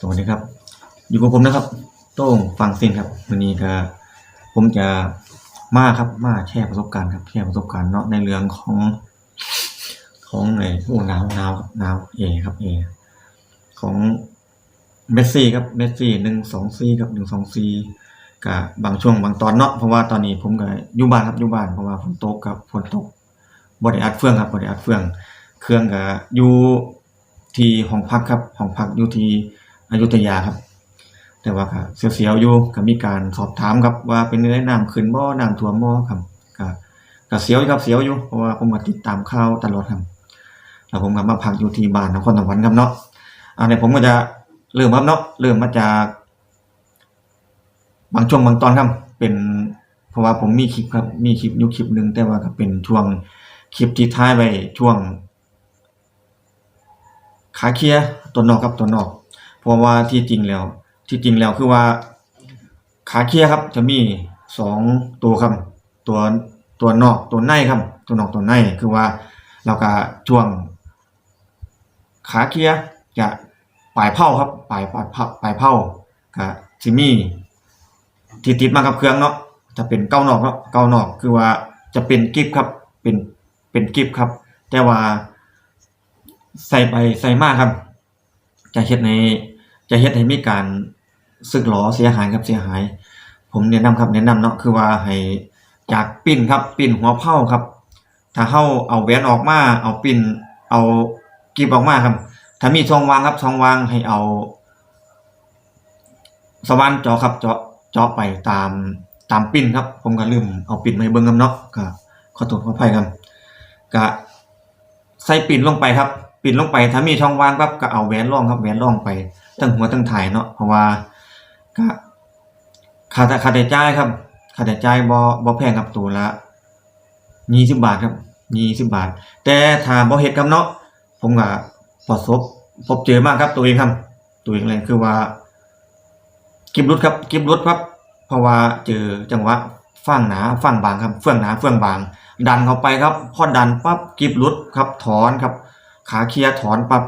สวัสดีครับ อยู่กับผมนะครับ โต้งฟังซินครับวันนี้ก็ผมจะมาครับมาแชร์ประสบการณ์ครับแชร์ประสบการณ์เนาะในเรื่องของของไอ้โอ้หนาวหนาวครับหนาวเอครับเอของเมสซี่ครับเมสซี่หนึ่งสองสี่ครับหนึ่งสองสี่กับบางช่วงบางตอนเนาะเพราะว่าตอนนี้ผมก็อยู่บ้านครับอยู่บ้านเพราะว่าฝนตกครับฝนตกบริอัดเฟื่องครับบริอัดเฟื่อง เครื่องก็อยู่ที่ห้องพักครับห้องพักอยู่ที่ อยุธยาครับ แต่ว่าก็เสียวๆอยู่ก็มีการสอบถามครับว่าเป็นเนื้อน้ำขึ้นบ่น้ำท่วมบ่ครับก็ก็เสียวครับเสียวอยู่เพราะว่าผมก็ติดตามข่าวตลอดครับแล้วผมก็มาพักอยู่ที่บ้านนครสวรรค์ครับเนาะอ่าเดี๋ยวผมก็จะเริ่มครับเนาะเริ่มมาจาก บางช่วงบางตอนครับ เป็น เพราะว่าผมมีคลิปครับ มีคลิปอยู่คลิปหนึ่งแต่ว่าก็เป็นช่วงคลิปที่ท้ายไว้ช่วงขาเคลียตัวนอกครับตัวนอก เพราะว่าที่จริงแล้ว ที่จริงแล้วคือว่า ขาเคียครับ จะมีสองตัวครับ ตัวตัวนอกตัวในครับ ตัวนอกตัวในคือว่าเราก็ช่วง ขาเคียจะปลายเผาครับปลายปลายปลายเผาก็สิมีที่ติดมากับเครื่องเนาะจะเป็นเก้านอกเนาะเก้านอกคือว่าจะเป็นกิฟครับเป็นเป็นกิฟครับ แต่ว่าใส่ไปใส่มากครับ จะเฮ็ดใน จะเฮ็ดให้มีการสึกหรอเสียหายครับเสียหาย ผมแนะนำครับแนะนำเนาะคือว่าให้จากปิ้นครับปิ้นหัวเผาครับ ถ้าเฮาเอาแหวนออกมา เอาปิ้นเอากรีบออกมาครับ ถ้ามีช่องวางครับช่องวางให้เอา สว่านเจาะครับเจาะเจาะไปตามตามปิ้นครับ ผมก็ลืมเอาปิ้นมาเบิ่งครับเนาะก็ขอโทษขออภัยครับก็ใส่ปิ่นลงไปครับ ปิ่นลงไปถ้ามีช่องว่างปั๊บก็เอาแหวนร่องครับแหวนร่องไปตั้งหัวตั้งถ่ายเนาะเพราะว่าก็ค่าค่าใจครับค่าใจบ่บ่แพงครับตัวละ20บบาทครับ20บบาท แต่ถ้าบ่เฮ็ดครับเนาะผมก็ประสบพบเจอมากครับตัวเองครับ ตัวเองเลยคือว่ากิบรุดครับกิบรุดครับ เพราะว่าเจอจังหวะฟังหนาฟังบางครับเฟื่องหนาเฟื่องบาง ดันเข้าไปครับ พอดันปั๊บกิบหลุดครับถอนครับ ขาเคลียร์ถอนปั๊บ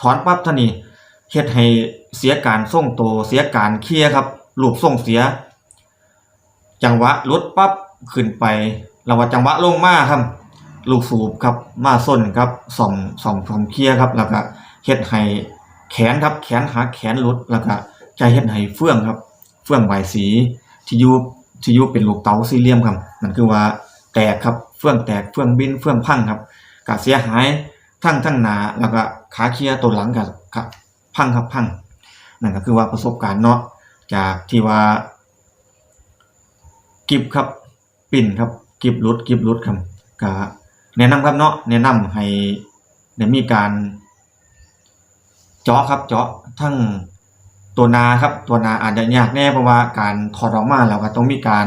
ถอนปั๊บท่านี้เฮ็ดให้เสียการทรงโตเสียการเคลียร์ครับรูปทรงเสีย จังหวะลดปั๊บขึ้นไปแล้วว่าจังหวะลงมาครับ ลูกสูบครับมาส้นครับส่องส่องส่องเคลียร์ครับ แล้วก็เฮ็ดให้แขนครับแขนหักแขนลดแล้วก็ใจเฮ็ดให้เฟื่องครับ เฟื่องใบายสีที่อยู่ที่อยู่เป็นลูกเต๋าสี่เหลี่ยมครับนั่นคือว่าแตกครับเฟื่องแตกเฟื่องบินเฟื่องพังครับกะเสียหาย ทั้งทั้งหนาแล้วก็ขาเคลียตัวหลังกับขับพังครับพังนั่นก็คือว่าประสบการณ์เนาะจากที่ว่า กิบครับปิ่นครับ กิบรุดกิบรุดครับก็แนะนำครับเนาะแนะนำให้ได้มีการเจาะครับเจาะทั้งตัวนาครับตัวนาอาจจะยากแน่เพราะว่าการถอดออกมาแล้วก็ต้องมีการ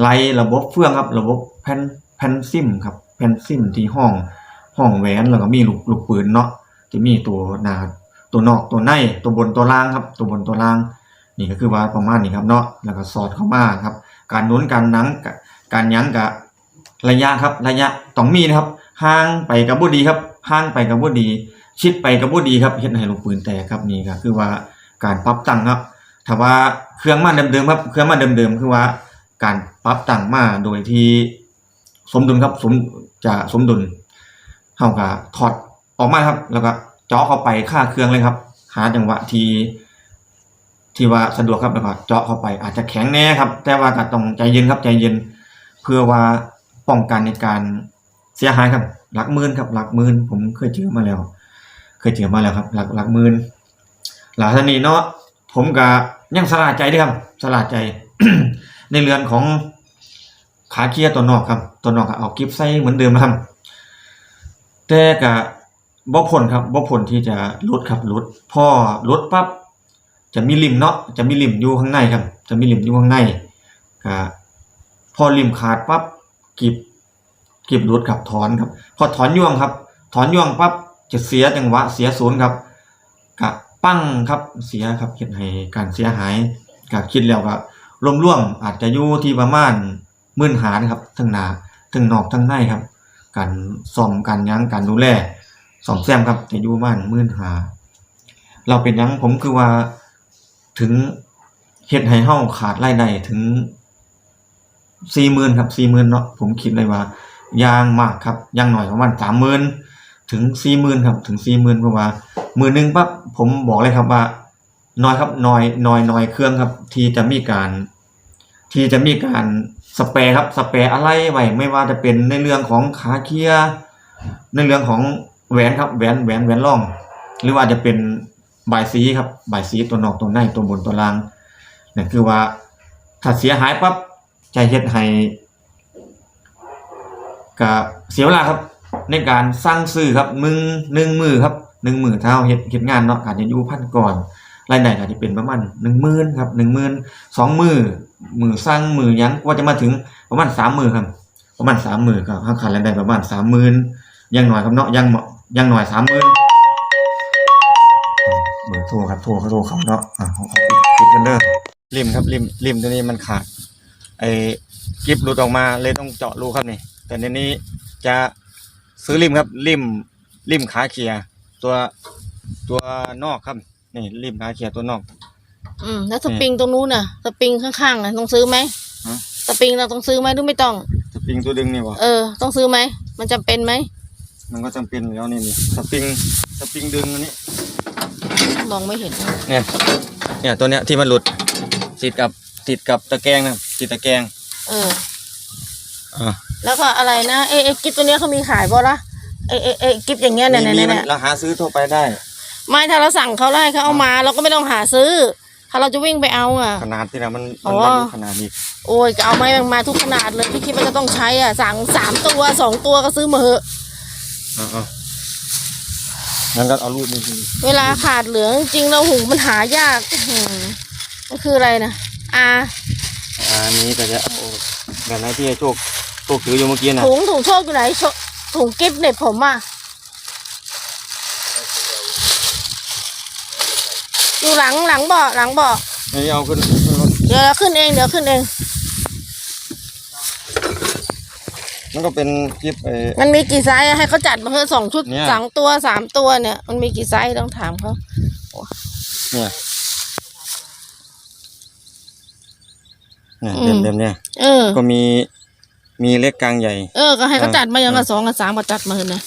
ไล่ระบบเฟื่องครับ ระบบแผ่นแผ่นซิมครับแผ่นซิมที่ห้อง ห้องแหวนแล้วก็มีลูกลูกปืนเนาะที่มีตัวหนาตัวนอกตัวในตัวบนตัวล่างครับ ตัวบนตัวล่าง นี่ก็คือว่าประมาณนี้ครับเนาะแล้วก็สอดเข้ามาครับ การนุนการนังการยั้งกับระยะครับระยะต้องมีนะครับห่างไปกับบ่ดีครับห่างไปกับบ่ดี ชิดไปกับบ่ดีครับเฮ็ดให้ลูกปืนแตกครับนี่ก็คือว่าการปรับตั้งครับถ้าว่าเครื่องมาเดิมๆครับเครื่องมาเดิมๆคือว่าการปรับตั้งมาโดยที่สมดุลครับสมจะสมดุล เฮาก็ถอดออกมาครับ แล้วก็เจาะเข้าไปค่าเครื่องเลยครับ หาจังหวะที่ที่ว่าสะดวกครับแล้วก็เจาะเข้าไป อาจจะแข็งแน่ครับ แต่ว่าก็ต้องใจเย็นครับใจเย็น เพื่อว่าป้องกันในการเสียหายครับหลักหมื่นครับหลักหมื่นผมเคยเจอมาแล้ว เคยเจอมาแล้วครับ หลักหลักหมื่นหลังจากนี้เนาะผมก็ยังสลาดใจด้วยครับสลาดใจ ในเรือนของขาเคียตัวนอกครับตัวนอกก็เอากิฟใส่เหมือนเดิมนะครับ แต่ก็บ่พ้นครับบ่พ้นที่จะลดครับลดพอลดปั๊บจะมีริมเนาะจะมีริมอยู่ข้างในครับ จะมีริมอยู่ข้างในก็พอริมขาดปั๊บกิบกิบลดครับถอนครับ พอถอนย่วงครับ ถอนย่วงปั๊บจะเสียจังหวะเสียศูนย์ครับกะปั้งครับเสียครับเฮ็ดให้การเสียหายก็คิดแล้วก็รวมๆอาจจะอยู่ที่ประมาณหมื่นหานะครับทั้งหน้าทั้งนอกทั้งในครับ การซ่อมการยั้งการดูแลซ่อมแซมครับจะอยู่ประมาณหมื่นหา เราเป็นยังผมคือว่าถึงเฮ็ดให้เฮาขาดรายได้ถึง40,000ครับ40,000เนาะผมคิดเลยว่าอย่างมากครับอย่างหน้อยประมาณ30,000ถึง40,000ครับถึง40,000เพราะว่ามือหนึงปั๊บผมบอกเลยครับว่าน้อยครับน้อยน้อยน้อยเครื่องครับ ที่จะมีการ ที่จะมีการสเปร์ครับสเปร์อะไรไว้ไม่ว่าจะเป็นในเรื่องของขาเคลียในเรื่องของแหวนครับแหวนแหวนแหวนร่อง หรือว่าจะเป็นบายสีครับบายสีตัวนอกตัวในตัวบนตัวล่างนั่นคือว่าถ้าเสียหายปั๊บจะเฮ็ดให้ก็เสียเวลาครับ ในการสร้างซื้อครับมึงหนึ่งมือครับหนึ่งมือเท่าเฮ็ดเฮ็ดงานเนาะอาจจะอยู่พันก่อน รายได้ก็จะเป็นประมาณ10,000ครับ10,000 2มื้องหมื้อสั่งหมื้อหยังกว่าจะมาถึงประมาณ3มื้อครับ ประมาณ3มื้อก็เฮาขาดรายได้ประมาณ30,000อย่างน้อยครับเนาะย่างเหมาะย่างน้อย30,000อ้าวเบอร์โทรครับโทรเขาโทรเขาเนาะอ่าของเขาปิดกันเด้อริมครับริมริมตัวนี้มันขาดไอ้กิฟหลุดออกมาเลยต้องเจาะรูครับนี่ แต่ในนี้จะซื้อริมครับริมริมขาเคลียร์ตัวตัวนอกครับ นี่ริมขาเคลียร์ตัวนอก อืมแล้วสปริงตรงนู้นน่ะ สปริงข้างๆน่ะต้องซื้อไหมฮะ สปริงเราต้องซื้อไหมหรือไม่ต้อง สปริงตัวดึงนี่วะเออ ต้องซื้อไหม มันจำเป็นไหม มันก็จำเป็นอยู่แล้วนี่นี่สปริงสปริงดึงอันนี้มองไม่เห็น เนี่ยเนี่ยตัวเนี้ยที่มันหลุดติดกับติดกับตะแกรงนะติดตะแกรงเออ อ่าแล้วก็อะไรนะเอเอกิฟตัวเนี้ยเขามีขายป่ะล่ะเอเอเอกิฟอย่างเงี้ยเนี่ยมีเนี่ยมีเนี่ยมันเราหาซื้อทั่วไปได้ ไม่ถ้าเราสั่งเขาได้เขาเอามา เราก็ไม่ต้องหาซื้อ ถ้าเราจะวิ่งไปเอาอะ ขนาดที่นะมันอ๋มันอบรรลุขนาดนี้โอ้ยก็เอาไม้มาทุกขนาดเลยที่คิดว่าจะต้องใช้อะ สั่งสามตัวสองตัวก็ซื้อมาเหอะ อ่าอ่างั้นก็เอารูปนี้ทีเวลาขาดเหลืองจริงๆเราหูมันหายากอื้อหือมันคืออะไรนะอาอันนี้ก็จะเอาแบบไหนที่ไอ้โชคโชคถืออยู่เมื่อกี้นะถุงถุงโชคอยู่ไหนโชถุงกิฟต์เน็ตผมอะ อยู่หลังหลังเบาะหลังเบาะอันนี้เอาขึ้นขึ้นรถเดี๋ยวขึ้นเองเดี๋ยวขึ้นเอง มันก็เป็นคลิปเออมันมีกี่ไซส์อะให้เขาจัดมาเพื่อสองชุดเนี่ยสองตัวสามตัวเนี่ย มันมีกี่ไซส์ต้องถามเขาเนี่ยเนี่ยอืเล่มมเล่มเนี่ยเออ ก็มีมีเล็กกลางใหญ่ เออ ก็ให้เขาอ่าจัดมาอย่างละอ่าสองกับสามก็จัดมาเถอะนะ